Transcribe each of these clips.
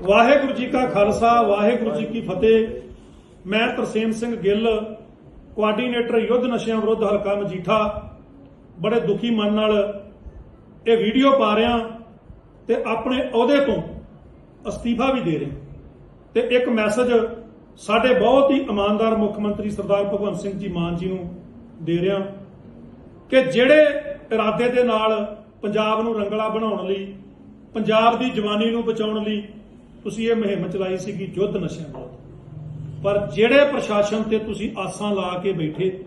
ਵਾਹਿਗੁਰੂ ਜੀ ਕਾ ਖਾਲਸਾ, ਵਾਹਿਗੁਰੂ ਜੀ ਕੀ ਫਤਿਹ। ਮੈਂ ਤਰਸੇਮ ਸਿੰਘ ਗਿੱਲ ਕੋਆਰਡੀਨੇਟਰ ਯੁੱਧ ਨਸ਼ਿਆਂ ਵਿਰੁੱਧ ਹਲਕਾ ਮਜੀਠਾ। ਬੜੇ ਦੁਖੀ ਮਨ ਨਾਲ ਇਹ ਵੀਡੀਓ ਪਾ ਰਿਹਾ ਤੇ ਆਪਣੇ ਅਹੁਦੇ ਤੋਂ ਅਸਤੀਫਾ ਵੀ ਦੇ ਰਿਹਾ। ਤੇ ਇੱਕ ਮੈਸੇਜ ਸਾਡੇ ਬਹੁਤ ਹੀ ਇਮਾਨਦਾਰ ਮੁੱਖ ਮੰਤਰੀ ਸਰਦਾਰ ਭਗਵੰਤ ਸਿੰਘ ਜੀ ਮਾਨ ਜੀ ਨੂੰ ਦੇ ਰਿਹਾ ਕਿ ਜਿਹੜੇ ਇਰਾਦੇ ਦੇ ਨਾਲ ਪੰਜਾਬ ਨੂੰ ਰੰਗਲਾ ਬਣਾਉਣ ਲਈ ਪੰਜਾਬ ਦੀ ਜਵਾਨੀ ਨੂੰ ਬਚਾਉਣ ਲਈ ਤੁਸੀਂ ਇਹ ਮੁਹਿੰਮ ਚਲਾਈ ਸੀ ਕਿ ਯੁੱਧ ਨਸ਼ਿਆਂ ਵਿਰੁੱਧ। ਪਰ ਜਿਹੜੇ ਪ੍ਰਸ਼ਾਸਨ ਤੇ ਤੁਸੀਂ ਆਸਾਂ ਲਾ ਕੇ ਬੈਠੇ,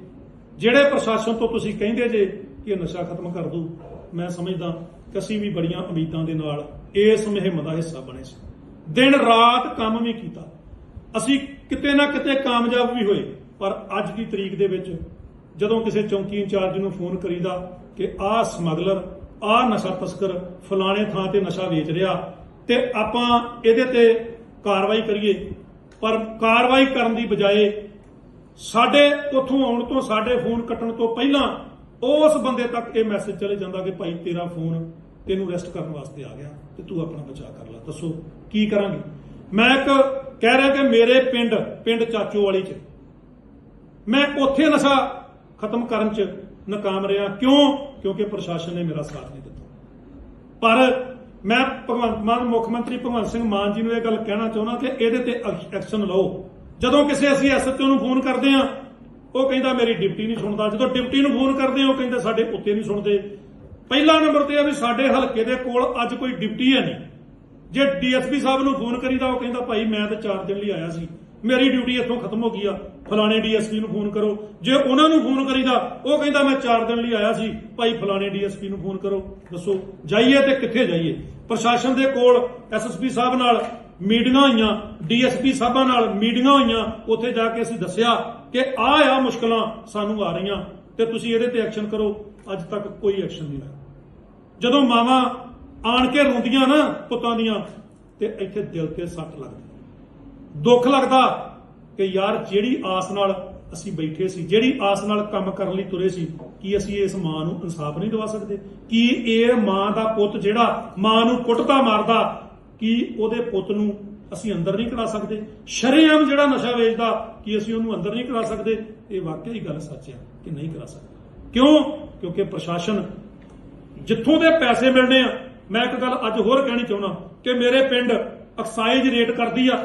ਜਿਹੜੇ ਪ੍ਰਸ਼ਾਸਨ ਤੋਂ ਤੁਸੀਂ ਕਹਿੰਦੇ ਜੇ ਕਿ ਇਹ ਨਸ਼ਾ ਖਤਮ ਕਰ ਦੂ, ਮੈਂ ਸਮਝਦਾ ਅਸੀਂ ਵੀ ਬੜੀਆਂ ਉਮੀਦਾਂ ਦੇ ਨਾਲ ਇਸ ਮੁਹਿੰਮ ਦਾ ਹਿੱਸਾ ਬਣੇ ਸੀ। ਦਿਨ ਰਾਤ ਕੰਮ ਵੀ ਕੀਤਾ। ਅਸੀਂ ਕਿਤੇ ਨਾ ਕਿਤੇ ਕਾਮਯਾਬ ਵੀ ਹੋਏ, ਪਰ ਅੱਜ ਦੀ ਤਰੀਕ ਦੇ ਵਿੱਚ ਜਦੋਂ ਕਿਸੇ ਚੌਂਕੀ ਇੰਚਾਰਜ ਨੂੰ ਫੋਨ ਕਰੀਦਾ ਕਿ ਆਹ ਸਮਗਲਰ ਆਹ ਨਸ਼ਾ ਤਸਕਰ ਫਲਾਣੇ ਥਾਂ ਤੇ ਨਸ਼ਾ ਵੇਚ ਰਿਹਾ ਤੇ ਆਪਾਂ ਇਹਦੇ ਤੇ ਕਾਰਵਾਈ ਕਰੀਏ। ਪਰ ਕਾਰਵਾਈ ਕਰਨ ਦੀ ਬਜਾਏ ਸਾਡੇ ਉੱਥੋਂ ਆਉਣ ਤੋਂ, ਸਾਡੇ ਫੋਨ ਕੱਟਣ ਤੋਂ ਪਹਿਲਾਂ ਉਸ ਬੰਦੇ ਤੱਕ ਇਹ ਮੈਸੇਜ ਚਲੇ ਜਾਂਦਾ ਕਿ ਭਾਈ ਤੇਰਾ ਫੋਨ ਤੈਨੂੰ ਰੈਸਟ ਕਰਨ ਵਾਸਤੇ ਆ ਗਿਆ ਤੇ ਤੂੰ ਆਪਣਾ ਬਚਾਅ ਕਰ ਲੈ। ਦੱਸੋ ਕੀ ਕਰਾਂਗੇ? ਮੈਂ ਇੱਕ ਕਹਿ ਰਿਹਾ ਕਿ ਮੇਰੇ ਪਿੰਡ ਪਿੰਡ ਚਾਚੋ ਵਾਲੀ ਚ, ਮੈਂ ਉੱਥੇ ਨਸ਼ਾ ਖਤਮ ਕਰਨ ਚ ਨਾਕਾਮ ਰਿਹਾ। ਕਿਉਂ? ਕਿਉਂਕਿ ਪ੍ਰਸ਼ਾਸਨ ਨੇ ਮੇਰਾ ਸਾਥ ਨਹੀਂ ਦਿੱਤਾ। ਪਰ ਮੈਂ ਭਗਵੰਤ ਮਾਨ, ਮੁੱਖ ਮੰਤਰੀ ਭਗਵੰਤ ਸਿੰਘ ਮਾਨ ਜੀ ਨੂੰ ਇਹ ਗੱਲ ਕਹਿਣਾ ਚਾਹੁੰਦਾ ਕਿ ਇਹਦੇ ਤੇ ਐਕਸ਼ਨ ਲਓ। ਜਦੋਂ ਕਿਸੇ ਅਸੀਂ ਐਸਐਚਓ ਨੂੰ ਫੋਨ ਕਰਦੇ ਆ ਉਹ ਕਹਿੰਦਾ ਮੇਰੀ ਡਿਊਟੀ ਨਹੀਂ ਸੁਣਦਾ। ਜਦੋਂ ਡਿਊਟੀ ਨੂੰ ਫੋਨ ਕਰਦੇ ਉਹ ਕਹਿੰਦਾ ਸਾਡੇ ਉੱਤੇ ਨਹੀਂ ਸੁਣਦੇ। ਪਹਿਲਾ ਨੰਬਰ ਤੇ ਆ ਵੀ ਸਾਡੇ ਹਲਕੇ ਦੇ ਕੋਲ ਅੱਜ ਕੋਈ ਡਿਊਟੀ ਹੈ ਨਹੀਂ। ਜੇ ਡੀਐਸਪੀ ਸਾਹਿਬ ਨੂੰ ਫੋਨ ਕਰੀਦਾ, ਉਹ ਕਹਿੰਦਾ ਭਾਈ ਮੈਂ ਤਾਂ 4 ਦਿਨ ਲਈ ਆਇਆ ਸੀ। ਮੇਰੀ ਡਿਊਟੀ ਇੱਥੋਂ ਖਤਮ ਹੋ ਗਈ ਆ। ਫਲਾਣੇ ਡੀਐਸਪੀ ਨੂੰ ਫੋਨ ਕਰੋ। ਜੇ ਉਹਨਾਂ ਨੂੰ ਫੋਨ ਕਰੀਦਾ, ਉਹ ਕਹਿੰਦਾ ਮੈਂ 4 ਦਿਨ ਲਈ ਆਇਆ ਸੀ। ਭਾਈ ਫਲਾਣੇ ਡੀਐਸਪੀ ਨੂੰ ਫੋਨ ਕਰੋ। ਦੱਸੋ, ਜਾਈਏ ਤੇ ਕਿੱਥੇ ਜਾਈਏ? ਪ੍ਰਸ਼ਾਸਨ ਦੇ ਕੋਲ ਐਸਐਸਪੀ ਸਾਹਿਬ ਨਾਲ ਮੀਟਿੰਗਾਂ ਹੋਈਆਂ। ਡੀਐਸਪੀ ਸਾਹਿਬਾਂ ਨਾਲ ਮੀਟਿੰਗਾਂ ਹੋਈਆਂ। ਉੱਥੇ ਜਾ ਕੇ ਅਸੀਂ ਦੱਸਿਆ ਕਿ ਆਹ ਆ ਮੁਸ਼ਕਲਾਂ ਸਾਨੂੰ ਆ ਰਹੀਆਂ। ਤੇ ਤੁਸੀਂ ਇਹਦੇ ਤੇ ਐਕਸ਼ਨ ਕਰੋ। ਅੱਜ ਤੱਕ ਕੋਈ ਐਕਸ਼ਨ ਨਹੀਂ ਹੋਇਆ। ਜਦੋਂ ਮਾਵਾਂ ਆਣ ਕੇ ਰੋਂਦੀਆਂ ਨਾ ਪੁੱਤਾਂ ਦੀਆਂ, ਤੇ ਇੱਥੇ ਦਿਲ ਤੇ ਸੱਟ ਲੱਗਦੀ। ਦੁੱਖ ਲੱਗਦਾ ਕਿ ਯਾਰ ਜਿਹੜੀ ਆਸ ਨਾਲ ਅਸੀਂ ਬੈਠੇ ਸੀ, ਜਿਹੜੀ ਆਸ ਨਾਲ ਕੰਮ ਕਰਨ ਲਈ ਤੁਰੇ ਸੀ, ਕੀ ਅਸੀਂ ਇਸ ਮਾਂ ਨੂੰ ਇਨਸਾਫ ਨਹੀਂ ਦਿਵਾ ਸਕਦੇ? ਕੀ ਇਹ ਮਾਂ ਦਾ ਪੁੱਤ ਜਿਹੜਾ ਮਾਂ ਨੂੰ ਕੁੱਟਦਾ ਮਾਰਦਾ, ਕੀ ਉਹਦੇ ਪੁੱਤ ਨੂੰ ਅਸੀਂ ਅੰਦਰ ਨਹੀਂ ਕਰਾ ਸਕਦੇ? ਸ਼ਰੇਆਮ ਜਿਹੜਾ ਨਸ਼ਾ ਵੇਚਦਾ, ਕੀ ਅਸੀਂ ਉਹਨੂੰ ਅੰਦਰ ਨਹੀਂ ਕਰਾ ਸਕਦੇ? ਇਹ ਵਾਕਿਆ ਹੀ ਗੱਲ ਸੱਚ ਹੈ ਕਿ ਨਹੀਂ ਕਰਾ ਸਕਦੇ। ਕਿਉਂ? ਕਿਉਂਕਿ ਪ੍ਰਸ਼ਾਸਨ ਜਿੱਥੋਂ ਦੇ ਪੈਸੇ ਮਿਲਣੇ ਆ, ਮੈਂ ਇੱਕ ਗੱਲ ਅੱਜ ਹੋਰ ਕਹਿਣੀ ਚਾਹੁੰਦਾ ਕਿ ਮੇਰੇ ਪਿੰਡ ਐਕਸਾਈਜ਼ ਰੇਟ ਕਰਦੀ ਆ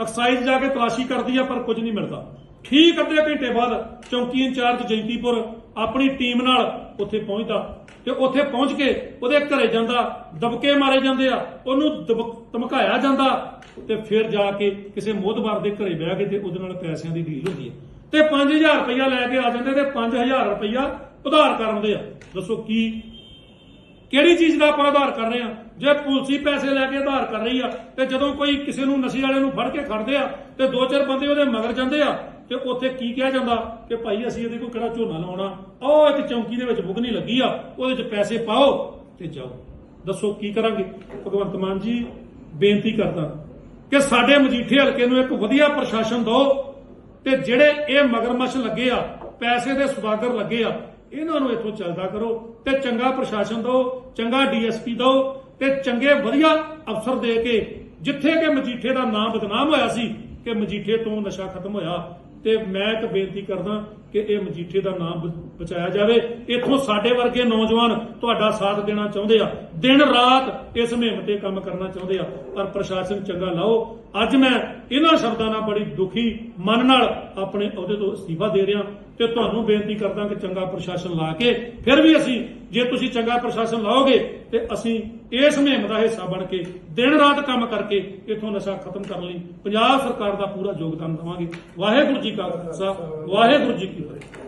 ਐਕਸਾਈਜ਼ ਜਾ ਕੇ ਤਲਾਸ਼ੀ ਕਰਦੀ ਆ, ਪਰ ਕੁਝ ਨਹੀਂ ਮਿਲਦਾ। ਠੀਕ ਅੱਧੇ ਘੰਟੇ ਬਾਅਦ ਚੌਂਕੀ ਇੰਚਾਰਜ ਜੈਂਤੀਪੁਰ ਆਪਣੀ ਟੀਮ ਨਾਲ ਉੱਥੇ ਪਹੁੰਚਦਾ ਤੇ ਉੱਥੇ ਪਹੁੰਚ ਕੇ ਉਹਦੇ ਘਰੇ ਜਾਂਦਾ, ਦਬਕੇ ਮਾਰੇ ਜਾਂਦੇ ਆ, ਉਹਨੂੰ ਦਬ- ਧਮਕਾਇਆ ਜਾਂਦਾ ਤੇ ਫਿਰ ਜਾ ਕੇ ਕਿਸੇ ਮੋਹਤਬਾਰ ਦੇ ਘਰੇ ਬਹਿ ਕੇ ਤੇ ਉਹਦੇ ਨਾਲ ਪੈਸਿਆਂ ਦੀ ਡੀਲ ਹੁੰਦੀ ਹੈ ਤੇ 5000 ਰੁਪਇਆ ਲੈ ਕੇ ਆ ਜਾਂਦੇ ਤੇ 5000 ਰੁਪਇਆ ਉਧਾਰ ਕਰਦੇ ਆ। ਦੱਸੋ ਕੀ ਕਿਹੜੀ ਚੀਜ਼ ਦਾ ਆਪਾਂ ਆਧਾਰ ਕਰ ਰਹੇ ਆ ਜੇ ਪੁਲਸੀ ਪੈਸੇ ਲੈ ਕੇ ਆਧਾਰ ਕਰ ਰਹੀ ਆ, ਤੇ ਜਦੋਂ ਕੋਈ ਕਿਸੇ ਨੂੰ ਨਸ਼ੇ ਵਾਲੇ ਨੂੰ ਫੜ ਕੇ ਖੜਦੇ ਆ, ਤੇ ਦੋ ਚਾਰ ਬੰਦੇ ਉਹਦੇ ਮਗਰ ਜਾਂਦੇ ਆ, ਤੇ ਉੱਥੇ ਕੀ ਕਿਹਾ ਜਾਂਦਾ? ਕਿ ਭਾਈ ਅਸੀਂ ਇਹਦੇ ਕੋਲ ਕਿਹੜਾ ਝੋਨਾ ਲਾਉਣਾ? ਉਹ ਇੱਕ ਚੌਂਕੀ ਦੇ ਵਿੱਚ ਬੁਗਨੀ ਲੱਗੀ ਆ, ਉਹਦੇ 'ਚ ਪੈਸੇ ਪਾਓ ਤੇ ਜਾਓ। ਦੱਸੋ ਕੀ ਕਰਾਂਗੇ? ਭਗਵੰਤ ਮਾਨ ਜੀ, ਬੇਨਤੀ ਕਰਦਾ ਕਿ ਸਾਡੇ ਮਜੀਠੇ ਹਲਕੇ ਨੂੰ ਇੱਕ ਵਧੀਆ ਪ੍ਰਸ਼ਾਸਨ ਦਿਓ ਤੇ ਜਿਹੜੇ ਇਹ ਮਗਰਮੱਛ ਲੱਗੇ ਆ, ਪੈਸੇ ਦੇ ਸੁਦਾਗਰ ਲੱਗੇ ਆ ਇਹਨਾਂ ਨੂੰ ਇੱਥੋਂ ਚੱਲਦਾ ਕਰੋ ਤੇ ਚੰਗਾ ਪ੍ਰਸ਼ਾਸਨ ਦਿਓ, ਚੰਗਾ ਡੀਐਸਪੀ ਦਿਓ ਤੇ ਚੰਗੇ ਵਧੀਆ ਅਫਸਰ ਦੇ ਕੇ ਜਿੱਥੇ ਕਿ ਮਜੀਠੇ ਦਾ ਨਾਮ ਬਦਨਾਮ ਹੋਇਆ ਸੀ ਕਿ ਮਜੀਠੇ ਤੋਂ ਨਸ਼ਾ ਖਤਮ ਹੋਇਆ। ਤੇ ਮੈਂ ਇੱਕ ਬੇਨਤੀ ਕਰਦਾ ਕਿ ਇਹ ਮਜੀਠੇ ਦਾ ਨਾਮ ਬ- ਬਚਾਇਆ ਜਾਵੇ। ਇੱਥੋਂ ਸਾਡੇ ਵਰਗੇ ਨੌਜਵਾਨ ਤੁਹਾਡਾ ਸਾਥ ਦੇਣਾ ਚਾਹੁੰਦੇ ਆ। ਦਿਨ ਰਾਤ ਇਸ ਮੁਹਿੰਮ ਤੇ ਕੰਮ ਕਰਨਾ ਚਾਹੁੰਦੇ ਆ। ਪਰ ਪ੍ਰਸ਼ਾਸਨ ਚੰਗਾ ਲਾਓ। ਅੱਜ ਮੈਂ ਇਹਨਾਂ ਸ਼ਬਦਾਂ ਨਾਲ ਬੜੀ ਦੁਖੀ, ਮਨ ਨਾਲ ਆਪਣੇ ਅਹੁਦੇ ਤੋਂ ਅਸਤੀਫਾ ਦੇ ਰਿਹਾ। ਤੇ ਤੁਹਾਨੂੰ ਬੇਨਤੀ ਕਰਦਾ ਕਿ ਚੰਗਾ ਪ੍ਰਸ਼ਾਸਨ ਲਾ ਕੇ ਫਿਰ ਵੀ ਅਸੀਂ ਜੇ ਤੁਸੀਂ ਚੰਗਾ ਪ੍ਰਸ਼ਾਸਨ ਲਾਓਗੇ ਤੇ ਅਸੀਂ ਇਸ ਮੁਹਿੰਮ ਦਾ ਹਿੱਸਾ ਬਣ ਕੇ ਦਿਨ ਰਾਤ ਕੰਮ ਕਰਕੇ ਇਥੋਂ ਨਸ਼ਾ ਖਤਮ ਕਰਨ ਲਈ ਪੰਜਾਬ ਸਰਕਾਰ ਦਾ ਪੂਰਾ ਯੋਗਦਾਨ ਦੇਵਾਂਗੇ। ਵਾਹਿਗੁਰੂ ਜੀ ਕਾ ਖਾਲਸਾ, ਵਾਹਿਗੁਰੂ ਜੀ ਕੀ ਫਤਿਹ।